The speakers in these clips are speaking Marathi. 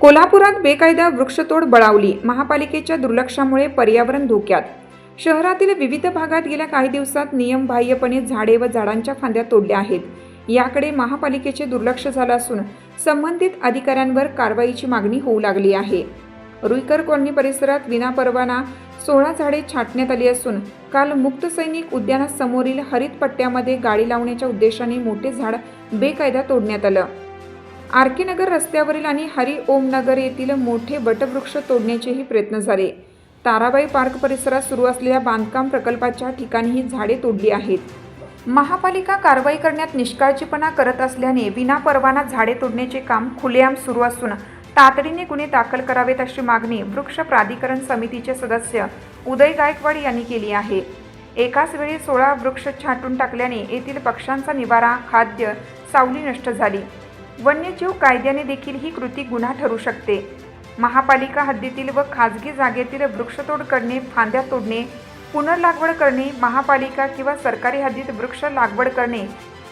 कोल्हापुरात बेकायदा वृक्षतोड बळावली. महापालिकेच्या दुर्लक्षामुळे पर्यावरण धोक्यात. शहरातील विविध भागात गेल्या काही दिवसात नियमबाह्यपणे झाडे व झाडांच्या फांद्या तोडल्या आहेत. याकडे महापालिकेचे दुर्लक्ष झालं असून संबंधित अधिकाऱ्यांवर कारवाईची मागणी होऊ लागली आहे. रुईकर कॉलनी परिसरात विनापरवाना सोळा झाडे छाटण्यात आली असून काल मुक्त सैनिक उद्यानासमोरील हरित पट्ट्यामध्ये गाडी लावण्याच्या उद्देशाने मोठे झाड बेकायदा तोडण्यात आलं. आर के नगर रस्त्यावरील आणि हरी ओम नगर येथील मोठे वटवृक्ष तोडण्याचेही प्रयत्न झाले. ताराबाई पार्क परिसरात सुरू असलेल्या बांधकाम प्रकल्पाच्या ठिकाणी ही झाडे तोडली आहेत. महापालिका कारवाई करण्यात निष्काळजीपणा करत असल्याने विनापरवाना झाडे तोडण्याचे काम खुलेआम सुरू असून तातडीने गुन्हे दाखल करावेत अशी मागणी वृक्ष प्राधिकरण समितीचे सदस्य उदय गायकवाड यांनी केली आहे. एकाच वेळी सोळा वृक्ष छाटून टाकल्याने येथील पक्ष्यांचा निवारा खाद्य सावली नष्ट झाली. वन्यजीव कायद्याने देखील ही कृती गुन्हा ठरू शकते. महापालिका हद्दीतील व खाजगी जागेतील वृक्षतोड करणे फांद्या तोडणे पुनर्लागवड करणे महापालिका किंवा सरकारी हद्दीत वृक्ष लागवड करणे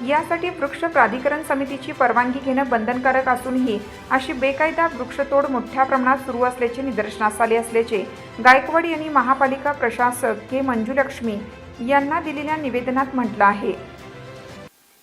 यासाठी वृक्ष प्राधिकरण समितीची परवानगी घेणं बंधनकारक असूनही अशी बेकायदा वृक्षतोड मोठ्या प्रमाणात सुरू असल्याचे निदर्शनास आले असल्याचे गायकवाड यांनी महापालिका प्रशासक के. मंजुलक्ष्मी यांना दिलेल्या निवेदनात म्हटलं आहे.